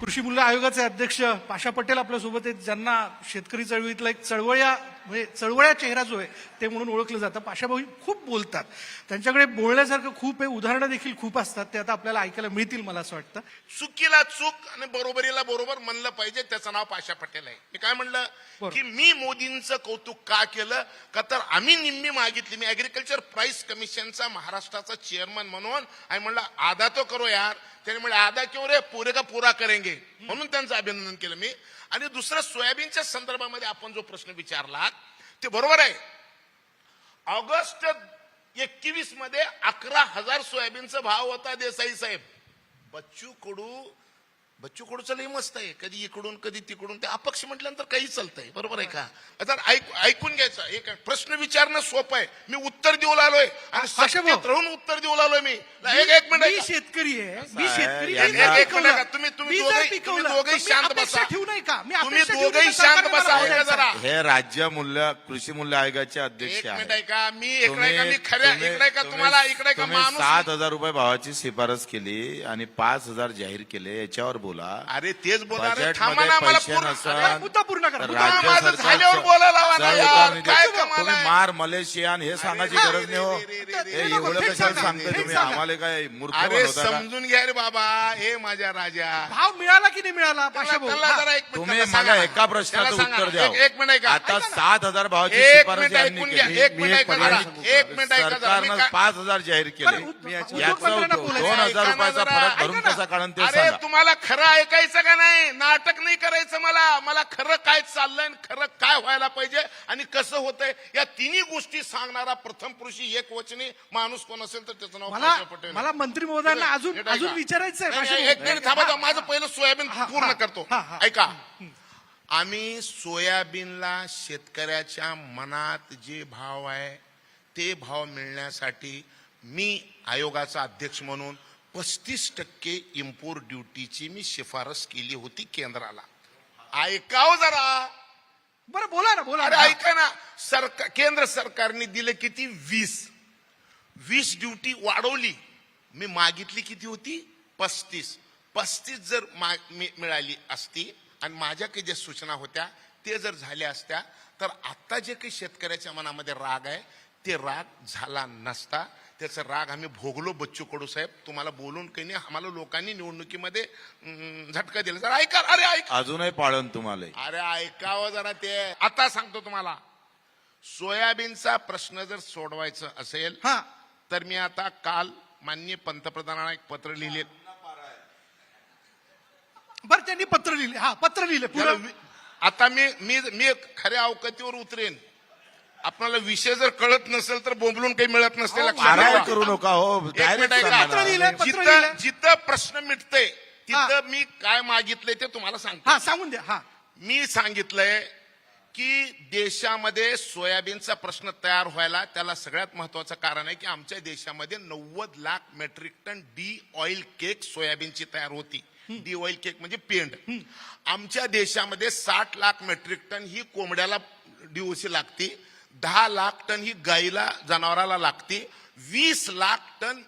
कृषी मूल्य आयोगाचे अध्यक्ष पाशा पटेल आपल्यासोबत आहेत. ज्यांना शेतकरी चळवळीतला एक चळवळ्या म्हणजे चळवळ्या चेहरा जो आहे ते म्हणून ओळखलं जातं. पाशाभाऊ खूप बोलतात. त्यांच्याकडे बोलण्यासारखं खूप आहे उदाहरणं देखील खूप असतात. ते आता आपल्याला ऐकायला मिळतील मला असं वाटतं. चुकीला चूक आणि बरोबरीला बरोबर म्हणलं पाहिजे त्याचं नाव पाशा पटेल आहे. मी काय म्हणलं. की मी मोदींचं कौतुक का केलं? का तर आम्ही निम्मी मागितली. मी अग्रिकल्चर प्राइस कमिशनचा महाराष्ट्राचा चेअरमन म्हणून आणि म्हणलं आधा तो करो यार. त्याने म्हणलं आधा क्यों रे? पुरे का पुरा करेंगे? म्हणून त्यांचं अभिनंदन केलं मी. आणि दुसरं सोयाबीनच्या संदर्भामध्ये आपण जो प्रश्न विचारला ते बरोबर आहे. ऑगस्ट एकवीसमध्ये अकरा हजार सोयाबीनचा भाव होता देसाई साहेब. बच्चू कडू बच्चू कडूचं लई मस्त आहे. कधी इकडून कधी तिकडून. ते अपक्ष म्हटल्यानंतर काही चालतंय. बरोबर आहे का? आता ऐक- ऐकून घ्यायचं. एक प्रश्न विचारणं सोपं आहे. मी उत्तर देऊ लागलोय. आणि हा, भाऊ. सत्तेत राहून उत्तर देऊ लागलोय मी. एक एक मिनिट. मी ऐका. शेतकरी आहे. मी आहे, शेतकरी एक- एक मिनिट. ऐका. तुम्ही- तुम्ही मी जर दोघंही- पिकवलं, तुम्ही दोघंही तर मी शांत अपेक्षा बसा. ठेवू नये का? मी तुम्ही अपेक्षा ठेवू दोघंही नये का शांत सरकारने बसा, मला ऐका द्यायचं जरा. आहे? हे राज्य मूल्य कृषी मूल्य आयोगाचे अध्यक्ष एक मिनिट आहेत ऐका. मी इकडे तुम्ही- का मी खऱ्या तुम्ही- इकडे का तुम्ही- तुम्हाला इकडे का तुम्ही माणूस सात हजार रुपये भावाची शिफारस केली आणि पाच हजार जाहीर केले. याच्यावर बोला अरे तेच बोलणार आहे. बजेटमध्ये थांबा ना मला पैसे पूर्ण- नसेल, अरे, मुद्दा पूर्ण करा, तर मुद्दा राज्य सरकारचं- झाल्यावर बोलायला लावा ना सरकारने यार. दिलं. काय तुम्ही? मार मलेशियन हे सांगायची गरज नाही हो हे एवढं कशाला सांगताय तुम्ही सांगा. आम्हाला काय मूर्ख अरे समजून घ्या रे बाबा हे माझ्या राजा भाव मिळाला की नाही मिळाला त्याला- पाशा भाऊ त्याला. जरा एक मिनिट तुम्ही त्याला मला सांगा. एका प्रश्नाचं त्याला सांगा. उत्तर द्या एक- एक मिनिट ऐका आता. सात हजार भावाची एक शिफारस मिनिट यांनी ऐकून घ्या केली. एक मिनिट ऐका जरा एक मिनिट ऐका जरा मी सरकारनं काय- पाच हजार जाहीर केले बरं, उद्योग- याचं बोलायचं. दोन हजार ऐका ना रुपयाचा जरा. फरक भरून ऐका ना. कसा काढून ते अरे सांगा तुम्हाला खरं ऐकायचं का नाही नाटक नाही करायचं मला मला खरं काय चाललंय आणि खरं काय व्हायला पाहिजे आणि कसं होतंय या तिन्ही गोष्टी सांगणारा प्रथम पुरुषी एक वचनी माणूस कोण असेल तर त्याचं नाव मला पटेल. मला मंत्री महोदयांना अजून. अजून विचारायचं आहे नाही, नाही. एक मिनिट थांबा थांबा. माझं पहिलं सोयाबीन हा, पूर्ण हा, करतो हा, हा. ऐका आम्ही सोयाबीनला शेतकऱ्याच्या मनात जे भाव आहे ते भाव मिळण्यासाठी मी आयोगाचा अध्यक्ष म्हणून पस्तीस टक्के इम्पोर्ट ड्युटीची मी शिफारस केली होती केंद्राला ऐकाव जरा बरं बोला ना बोला अरे ना. ऐका ना सरकार केंद्र सरकारने दिलं किती? वीस. वीस ड्युटी वाढवली. मी मागितली किती होती? पस्तीस. पस्तीस जर मिळाली असती आणि माझ्या काही ज्या सूचना होत्या ते जर झाल्या असत्या तर आता जे काही शेतकऱ्याच्या मनामध्ये राग आहे ते राग झाला नसता. त्याचा राग आम्ही भोगलो बच्चू कडू साहेब. तुम्हाला बोलून काही नाही आम्हाला लोकांनी निवडणुकीमध्ये झटका दिला. जरा ऐका अरे ऐका. अजूनही पाळन तुम्हाला अरे ऐकावं जरा ते. आता सांगतो तुम्हाला. सोयाबीनचा प्रश्न जर सोडवायचा असेल हा. तर मी आता काल माननीय पंतप्रधानांना एक पत्र लिहिले. बरं त्यांनी पत्र लिहिले. हा पत्र लिहिले आता मी मी मी खऱ्या अवकतीवर उतरेन. आपल्याला विषय जर कळत नसेल तर बोंबलून काही मिळत मारायला ठेवा. करू नका हो. सांगा. लिहिलंय, पत्र जिथं लिहिलंय. जिथं प्रश्न मिटते तिथं मी काय मागितलंय ते तुम्हाला सांगतो. हा सांगून द्या. हा. मी सांगितलंय की देशामध्ये सोयाबीनचा प्रश्न तयार व्हायला त्याला सगळ्यात महत्वाचं कारण आहे की आमच्या देशामध्ये नव्वद lakh metric ton D oil cake सोयाबीनची तयार होती. डी ऑइल केक म्हणजे पेंड. आमच्या देशामध्ये साठ लाख मेट्रिक टन ही कोंबड्याला डीओसी लागते दहा लाख टन ही गाईला जनावराला लागते वीस लाख टन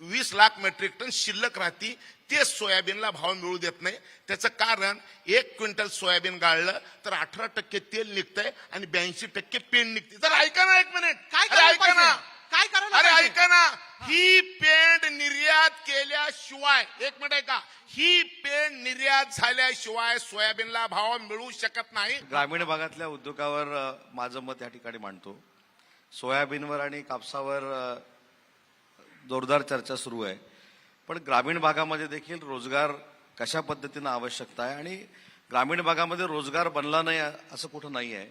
वीस लाख मेट्रिक टन शिल्लक राहते ते सोयाबीनला भाव मिळू देत नाही. त्याचं कारण एक क्विंटल सोयाबीन गाळलं तर अठरा टक्के तेल निघतंय आणि ब्याऐंशी टक्के पेंड निघते. तर ऐका ना एक मिनिट काय ऐका ना? काय करायला अरे? ऐका ना. ही. पेंड निर्यात केल्याशिवाय एक मिनिट ऐका. ही पेंड निर्यात झाल्याशिवाय सोयाबीनला भाव मिळू शकत नाही. ग्रामीण भागातल्या उद्योगावर अ, माझं मत या ठिकाणी मांडतो. सोयाबीनवर आणि कापसावर अ, जोरदार चर्चा सुरू आहे. पण ग्रामीण भागामध्ये देखील रोजगार कशा पद्धतीनं आवश्यकता आहे आणि ग्रामीण भागामध्ये रोजगार बनला नाही असं कुठं नाही आहे.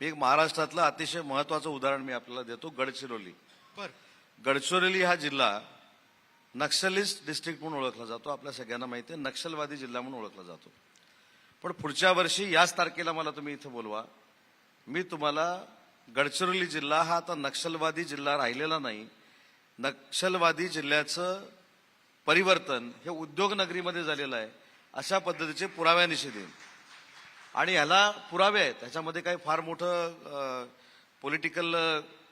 मी एक महाराष्ट्रातलं अतिशय महत्त्वाचं उदाहरण मी आपल्याला देतो गडचिरोली. बर. गडचिरोली हा जिल्हा नक्षलिस्ट डिस्ट्रिक्ट म्हणून ओळखला जातो आपल्या सगळ्यांना माहिती आहे नक्षलवादी जिल्हा म्हणून ओळखला जातो. पण पुढच्या वर्षी याच तारखेला मला तुम्ही इथे बोलवा. मी तुम्हाला गडचिरोली जिल्हा हा आता नक्षलवादी जिल्हा राहिलेला नाही नक्षलवादी जिल्ह्याचं परिवर्तन हे उद्योगनगरीमध्ये झालेलं आहे अशा पद्धतीचे पुराव्यानिशी देईन आणि ह्याला पुरावे आहेत ह्याच्यामध्ये काही फार मोठं पॉलिटिकल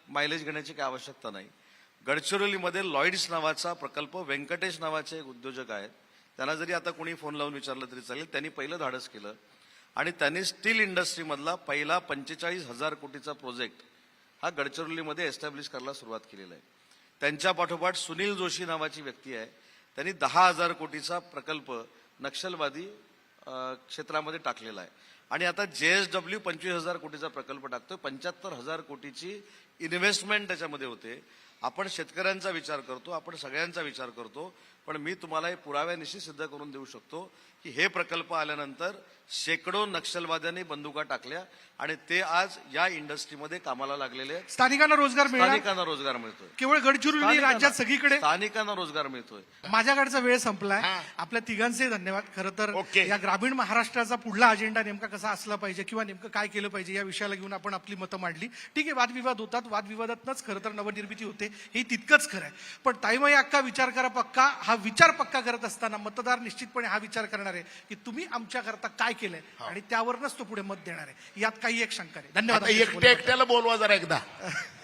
मायलेज घेण्याची काही आवश्यकता नाही. गडचिरोलीमध्ये लॉईड्स नावाचा प्रकल्प व्यंकटेश नावाचे एक उद्योजक आहेत. त्यांना जरी आता कोणी फोन लावून विचारलं तरी चालेल त्यांनी पहिलं धाडस केलं. आणि त्यांनी स्टील इंडस्ट्रीमधला पहिला पंचेचाळीस हजार कोटीचा प्रोजेक्ट हा गडचिरोलीमध्ये एस्टॅब्लिश करायला सुरुवात केलेला आहे. त्यांच्या पाठोपाठ सुनील जोशी नावाची व्यक्ती आहे. त्यांनी दहा हजार कोटीचा प्रकल्प नक्षलवादी क्षेत्रामध्ये टाकलेला आहे. आणि आता जे एस डब्ल्यू पंचवीस हजार कोटीचा प्रकल्प टाकतोय. पंच्याहत्तर हजार कोटीची इन्व्हेस्टमेंट त्याच्यामध्ये होते. आपण शेतकऱ्यांचा विचार करतो आपण सगळ्यांचा विचार करतो पण मी तुम्हाला हे पुराव्यानिशी सिद्ध करून देऊ शकतो की हे प्रकल्प आल्यानंतर शेकडो नक्षलवाद्यांनी बंदुका टाकल्या आणि ते आज या इंडस्ट्रीमध्ये कामाला लागलेले आहेत. स्थानिकांना रोजगार स्थानिकांना रोजगार मिळतोय. केवळ गडचिरोली राज्यात सगळीकडे? स्थानिकांना रोजगार मिळतोय. माझ्याकडचा वेळ संपलाय. आपल्या तिघांचे धन्यवाद. खरं तर ओके. या ग्रामीण महाराष्ट्राचा पुढला अजेंडा नेमका कसा असला पाहिजे किंवा नेमकं काय केलं पाहिजे या विषयाला घेऊन आपण आपली मतं मांडली. ठीक आहे वादविवाद होतात. वादविवादातनच खरं तर नवनिर्मिती होते. हे तितकंच खरं आहे. पण ताईमाई अक्का विचार करा पक्का. हा विचार पक्का करत असताना मतदार निश्चितपणे हा विचार करणार आहे की तुम्ही आमच्याकरता काय केलंय आणि त्यावरच तो पुढे मत देणार आहे. यात काही एक शंका नाही. धन्यवाद एकट्या. एकट्याला बोलवा जरा एकदा.